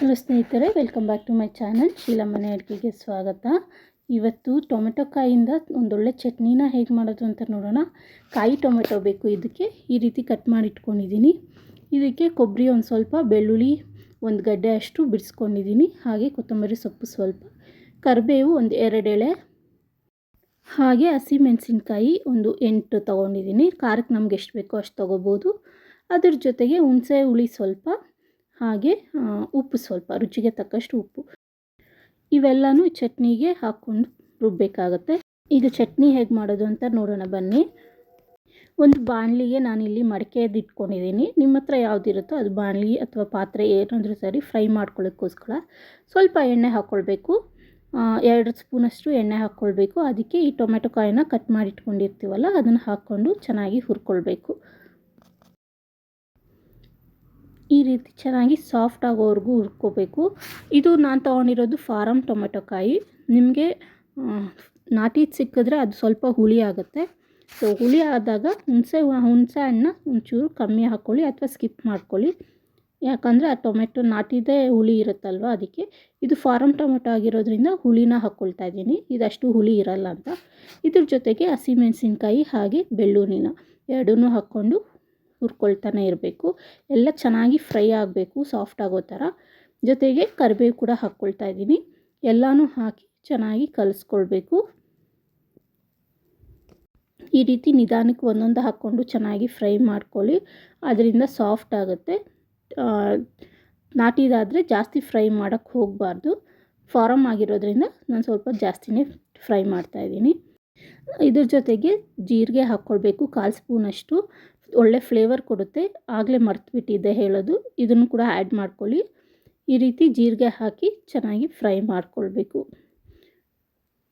Hello ಸ್ನೇಹಿತರೆ welcome back to my channel Sheela ಮನೆ ಅಡುಗೆಗೆ ಸ್ವಾಗತ. ಇವತ್ತು ಟೊಮೆಟೊ ಕಾಯಿಂದ ಒಂದೊಳ್ಳೆ ಚಟ್ನಿನ ಹೇಗೆ ಮಾಡೋದು ಅಂತ ನೋಡೋಣ. ಕಾಯಿ ಟೊಮೆಟೊ ಬೇಕು ಇದಕ್ಕೆ. ಈ ರೀತಿ ಕಟ್ ಮಾಡಿ ಇಟ್ಕೊಂಡಿದ್ದೀನಿ. ಇದಕ್ಕೆ ಕೊಬ್ಬರಿ ಒಂದು ಸ್ವಲ್ಪ, ಬೆಳ್ಳುಳ್ಳಿ ಒಂದು ಗಡ್ಡೆ ಅಷ್ಟು ಬಿಡಿಸ್ಕೊಂಡಿದ್ದೀನಿ. ಹಾಗೆ ಕೊತ್ತಂಬರಿ ಸೊಪ್ಪು ಸ್ವಲ್ಪ, ಕರಿಬೇವು ಒಂದು ಎರಡು ಎಳೆ, ಹಾಗೆ ಹಸಿಮೆಣಸಿನ್ಕಾಯಿ ಒಂದು ಎಂಟು ತೊಗೊಂಡಿದ್ದೀನಿ. ಖಾರಕ್ಕೆ ನಮ್ಗೆ ಎಷ್ಟು ಬೇಕೋ ಅಷ್ಟು ತೊಗೋಬೋದು. ಅದ್ರ ಜೊತೆಗೆ ಹುಣಸೆ ಹುಳಿ ಸ್ವಲ್ಪ ಹಾಗೆ ಉಪ್ಪು ಸ್ವಲ್ಪ, ರುಚಿಗೆ ತಕ್ಕಷ್ಟು ಉಪ್ಪು. ಇವೆಲ್ಲನೂ ಚಟ್ನಿಗೆ ಹಾಕ್ಕೊಂಡು ರುಬ್ಬಬೇಕಾಗತ್ತೆ ಈಗ ಚಟ್ನಿ ಹೇಗೆ ಮಾಡೋದು ಅಂತ ನೋಡೋಣ ಬನ್ನಿ. ಒಂದು ಬಾಣಲಿಗೆ ನಾನಿಲ್ಲಿ ಮಡಿಕೆದು ಇಟ್ಕೊಂಡಿದ್ದೀನಿ ನಿಮ್ಮ ಹತ್ರ ಯಾವುದಿರುತ್ತೋ ಅದು ಬಾಣಲಿ ಅಥವಾ ಪಾತ್ರೆ ಏನಾದರೂ ಸರಿ ಫ್ರೈ ಮಾಡ್ಕೊಳ್ಳೋಕ್ಕೋಸ್ಕರ ಸ್ವಲ್ಪ ಎಣ್ಣೆ ಹಾಕ್ಕೊಳ್ಬೇಕು. ಎರಡು ಸ್ಪೂನಷ್ಟು ಎಣ್ಣೆ ಹಾಕ್ಕೊಳ್ಬೇಕು. ಅದಕ್ಕೆ ಈ ಟೊಮೆಟೊ ಕಾಯಿನ ಕಟ್ ಮಾಡಿ ಇಟ್ಕೊಂಡಿರ್ತೀವಲ್ಲ ಅದನ್ನು ಹಾಕ್ಕೊಂಡು ಚೆನ್ನಾಗಿ ಹುರ್ಕೊಳ್ಬೇಕು. ಈ ರೀತಿ ಚೆನ್ನಾಗಿ ಸಾಫ್ಟ್ ಆಗೋವರೆಗೂ ಹುರ್ಕೋಬೇಕು. ಇದು ನಾನು ತೊಗೊಂಡಿರೋದು ಫಾರಮ್ ಟೊಮೆಟೊ ಕಾಯಿ. ನಿಮಗೆ ನಾಟಿದು ಸಿಕ್ಕಿದ್ರೆ ಅದು ಸ್ವಲ್ಪ ಹುಳಿ ಆಗುತ್ತೆ. ಸೊ ಹುಳಿ ಆದಾಗ ಹುಣಸೆ ಹುಣಸೆ ಹಣ್ಣು ಒಂಚೂರು ಕಮ್ಮಿ ಹಾಕ್ಕೊಳ್ಳಿ ಅಥವಾ ಸ್ಕಿಪ್ ಮಾಡ್ಕೊಳ್ಳಿ. ಯಾಕಂದರೆ ಆ ಟೊಮೆಟೊ ನಾಟಿದೇ ಹುಳಿ ಇರುತ್ತಲ್ವ ಅದಕ್ಕೆ. ಇದು ಫಾರಮ್ ಟೊಮೆಟೊ ಆಗಿರೋದ್ರಿಂದ ಹುಳಿನ ಹಾಕ್ಕೊಳ್ತಾ ಇದ್ದೀನಿ. ಇದಷ್ಟು ಹುಳಿ ಇರಲ್ಲ ಅಂತ. ಇದ್ರ ಜೊತೆಗೆ ಹಸಿಮೆಣಸಿನ್ಕಾಯಿ ಹಾಗೆ ಬೆಳ್ಳುಳ್ಳಿನ ಎರಡೂ ಹಾಕ್ಕೊಂಡು ಹುರ್ಕೊಳ್ತಾನೆ ಇರಬೇಕು. ಎಲ್ಲ ಚೆನ್ನಾಗಿ ಫ್ರೈ ಆಗಬೇಕು, ಸಾಫ್ಟ್ ಆಗೋ ಥರ. ಜೊತೆಗೆ ಕರಿಬೇವು ಕೂಡ ಹಾಕ್ಕೊಳ್ತಾ ಇದ್ದೀನಿ. ಎಲ್ಲನೂ ಹಾಕಿ ಚೆನ್ನಾಗಿ ಕಲಿಸ್ಕೊಳ್ಬೇಕು. ಈ ರೀತಿ ನಿಧಾನಕ್ಕೆ ಒಂದೊಂದು ಹಾಕ್ಕೊಂಡು ಚೆನ್ನಾಗಿ ಫ್ರೈ ಮಾಡ್ಕೊಳ್ಳಿ. ಅದರಿಂದ ಸಾಫ್ಟ್ ಆಗುತ್ತೆ. ನಾಟಿದಾದರೆ ಜಾಸ್ತಿ ಫ್ರೈ ಮಾಡೋಕ್ಕೆ ಹೋಗಬಾರ್ದು. ಫಾರಮ್ ಆಗಿರೋದ್ರಿಂದ ನಾನು ಸ್ವಲ್ಪ ಜಾಸ್ತಿನೇ ಫ್ರೈ ಮಾಡ್ತಾಯಿದ್ದೀನಿ ಇದ್ರ ಜೊತೆಗೆ ಜೀರಿಗೆ ಹಾಕ್ಕೊಳ್ಬೇಕು, ಕಾಲು ಸ್ಪೂನಷ್ಟು. ಒಳ್ಳೆ ಫ್ಲೇವರ್ ಕೊಡುತ್ತೆ. ಆಗಲೇ ಮರ್ತುಬಿಟ್ಟಿದ್ದೆ ಹೇಳೋದು. ಇದನ್ನು ಕೂಡ ಆ್ಯಡ್ ಮಾಡ್ಕೊಳ್ಳಿ. ಈ ರೀತಿ ಜೀರಿಗೆ ಹಾಕಿ ಚೆನ್ನಾಗಿ ಫ್ರೈ ಮಾಡ್ಕೊಳ್ಬೇಕು.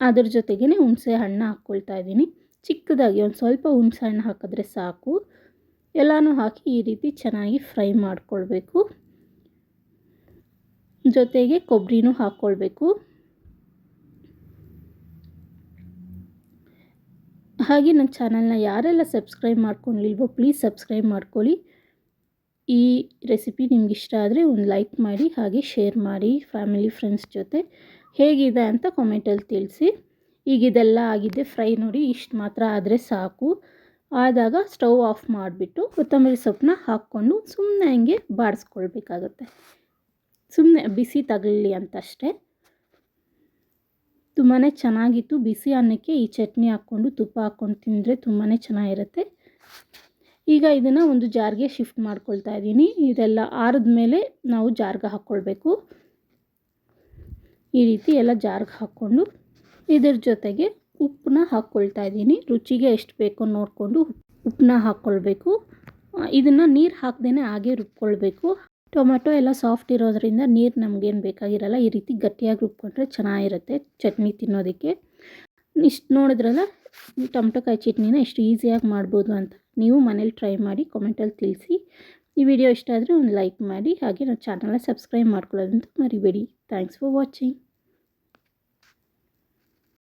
ಅದ್ರ ಜೊತೆಗೇ ಹುಣಸೆ ಹಣ್ಣು ಹಾಕ್ಕೊಳ್ತಾ ಇದ್ದೀನಿ. ಚಿಕ್ಕದಾಗಿ ಒಂದು ಸ್ವಲ್ಪ ಹುಣಸೆ ಹಣ್ಣು ಹಾಕಿದ್ರೆ ಸಾಕು. ಎಲ್ಲನೂ ಹಾಕಿ ಈ ರೀತಿ ಚೆನ್ನಾಗಿ ಫ್ರೈ ಮಾಡ್ಕೊಳ್ಬೇಕು. ಜೊತೆಗೆ ಕೊಬ್ಬರಿನೂ ಹಾಕ್ಕೊಳ್ಬೇಕು. ಹಾಗೆ ನನ್ನ ಚಾನಲ್ನ ಯಾರೆಲ್ಲ ಸಬ್ಸ್ಕ್ರೈಬ್ ಮಾಡ್ಕೊಂಡಿಲ್ವೋ ಪ್ಲೀಸ್ ಸಬ್ಸ್ಕ್ರೈಬ್ ಮಾಡ್ಕೊಳ್ಳಿ. ಈ ರೆಸಿಪಿ ನಿಮ್ಗೆ ಇಷ್ಟ ಆದರೆ ಒಂದು ಲೈಕ್ ಮಾಡಿ, ಹಾಗೆ ಶೇರ್ ಮಾಡಿ, ಫ್ಯಾಮಿಲಿ, ಫ್ರೆಂಡ್ಸ್ ಜೊತೆ ಹೇಗಿದೆ ಅಂತ ಕಾಮೆಂಟಲ್ಲಿ ತಿಳಿಸಿ. ಈಗ ಇದೆಲ್ಲ ಆಗಿದೆ ಫ್ರೈ ನೋಡಿ, ಇಷ್ಟು ಮಾತ್ರ ಆದರೆ ಸಾಕು. ಆದಾಗ ಸ್ಟವ್ ಆಫ್ ಮಾಡಿಬಿಟ್ಟು ಕೊತ್ತಂಬರಿ ಸೊಪ್ಪನ್ನ ಹಾಕ್ಕೊಂಡು ಸುಮ್ಮನೆ ಹಂಗೆ ಬಾಡಿಸ್ಕೊಳ್ಬೇಕಾಗತ್ತೆ. ಸುಮ್ಮನೆ ಬಿಸಿ ತಗಲಿ ಅಂತಷ್ಟೇ. ತುಂಬಾ ಚೆನ್ನಾಗಿತ್ತು. ಬಿಸಿ ಅನ್ನಕ್ಕೆ ಈ ಚಟ್ನಿ ಹಾಕ್ಕೊಂಡು ತುಪ್ಪ ಹಾಕ್ಕೊಂಡು ತಿಂದರೆ ತುಂಬಾ ಚೆನ್ನಾಗಿರುತ್ತೆ. ಈಗ ಇದನ್ನು ಒಂದು ಜಾರ್ಗೆ ಶಿಫ್ಟ್ ಮಾಡ್ಕೊಳ್ತಾ ಇದ್ದೀನಿ. ಇದೆಲ್ಲ ಆರಿದ ಮೇಲೆ ನಾವು ಜಾರ್ಗೆ ಹಾಕ್ಕೊಳ್ಬೇಕು. ಈ ರೀತಿ ಎಲ್ಲ ಜಾರ್ಗೆ ಹಾಕ್ಕೊಂಡು ಇದರ ಜೊತೆಗೆ ಉಪ್ಪನ್ನ ಹಾಕ್ಕೊಳ್ತಾ ಇದ್ದೀನಿ. ರುಚಿಗೆ ಎಷ್ಟು ಬೇಕೋ ನೋಡಿಕೊಂಡು ಉಪ್ಪನ್ನ ಹಾಕ್ಕೊಳ್ಬೇಕು. ಇದನ್ನು ನೀರು ಹಾಕ್ದೇ ಹಾಗೆ ರುಬ್ಕೊಳ್ಬೇಕು. ಟೊಮೆಟೊ ಎಲ್ಲ ಸಾಫ್ಟ್ ಇರೋದರಿಂದ ನೀರು ನಮಗೇನು ಬೇಕಾಗಿರಲ್ಲ, ಈ ರೀತಿ ಗಟ್ಟಿಯಾಗಿ ರುಬ್ಕೊಂಡ್ರೆ ಚೆನ್ನಾಗಿರುತ್ತೆ ಚಟ್ನಿ ತಿನ್ನೋದಕ್ಕೆ. ಇಷ್ಟು ನೋಡಿದ್ರಲ್ಲ ಟೊಮೆಟೊ ಕಾಯಿ ಚಟ್ನಿನ ಎಷ್ಟು ಈಸಿಯಾಗಿ ಮಾಡ್ಬೋದು ಅಂತ ನೀವು ಮನೇಲಿ ಟ್ರೈ ಮಾಡಿ ಕಾಮೆಂಟಲ್ಲಿ ತಿಳಿಸಿ. ಈ ವಿಡಿಯೋ ಇಷ್ಟ ಆದರೆ ಒಂದು ಲೈಕ್ ಮಾಡಿ, ಹಾಗೆ ನನ್ನ ಚಾನಲ್ನ ಸಬ್ಸ್ಕ್ರೈಬ್ ಮಾಡ್ಕೊಳ್ಳೋದಂತೂ ಮರಿಬೇಡಿ. Thanks for watching.